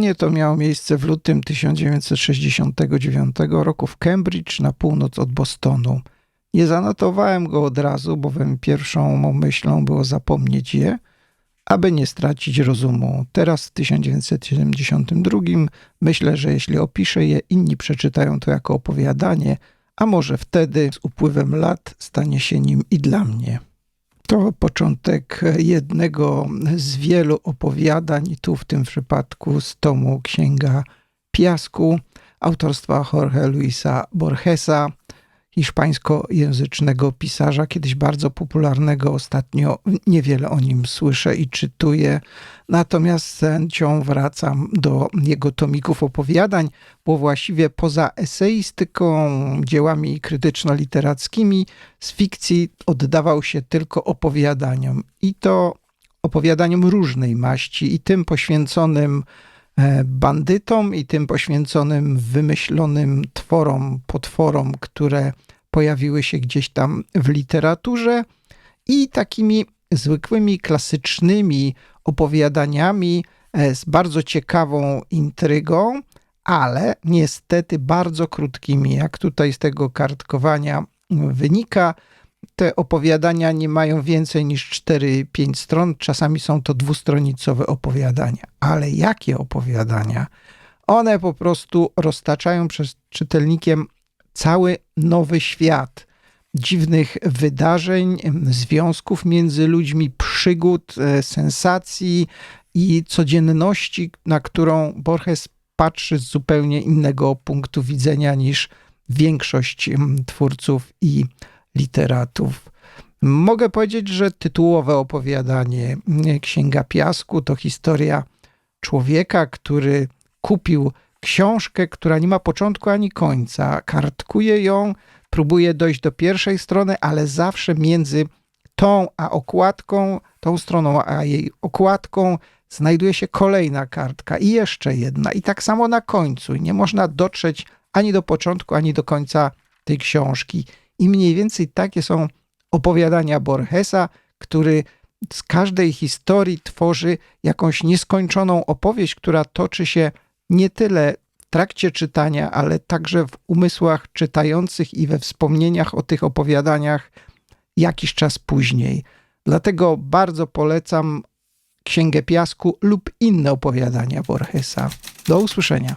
Nie to miało miejsce w lutym 1969 roku w Cambridge na północ od Bostonu. Nie zanotowałem go od razu, bowiem pierwszą mą myślą było zapomnieć je, aby nie stracić rozumu. Teraz w 1972 myślę, że jeśli opiszę je, inni przeczytają to jako opowiadanie, a może wtedy z upływem lat stanie się nim i dla mnie. To początek jednego z wielu opowiadań, tu w tym przypadku z tomu Księga Piasku, autorstwa Jorge Luisa Borgesa, hiszpańskojęzycznego pisarza, kiedyś bardzo popularnego. Ostatnio niewiele o nim słyszę i czytuję. Natomiast z chęcią wracam do jego tomików opowiadań, bo właściwie poza eseistyką, dziełami krytyczno-literackimi, z fikcji oddawał się tylko opowiadaniom. I to opowiadaniom różnej maści, i tym poświęconym bandytom, i tym poświęconym wymyślonym tworom, potworom, które pojawiły się gdzieś tam w literaturze, i takimi zwykłymi, klasycznymi opowiadaniami e, z bardzo ciekawą intrygą, ale niestety bardzo krótkimi. Jak tutaj z tego kartkowania wynika, te opowiadania nie mają więcej niż 4-5 stron, czasami są to dwustronicowe opowiadania. Ale jakie opowiadania? One po prostu roztaczają przed czytelnikiem cały nowy świat dziwnych wydarzeń, związków między ludźmi, przygód, e, sensacji i codzienności, na którą Borges patrzy z zupełnie innego punktu widzenia niż większość twórców i literatów. Mogę powiedzieć, że tytułowe opowiadanie Księga Piasku to historia człowieka, który kupił książkę, która nie ma początku ani końca, kartkuje ją, próbuje dojść do pierwszej strony, ale zawsze między tą a okładką, tą stroną a jej okładką znajduje się kolejna kartka i jeszcze jedna. I tak samo na końcu. Nie można dotrzeć ani do początku, ani do końca tej książki. I mniej więcej takie są opowiadania Borgesa, który z każdej historii tworzy jakąś nieskończoną opowieść, która toczy się nie tyle w trakcie czytania, ale także w umysłach czytających i we wspomnieniach o tych opowiadaniach jakiś czas później. Dlatego bardzo polecam Księgę Piasku lub inne opowiadania Borgesa. Do usłyszenia.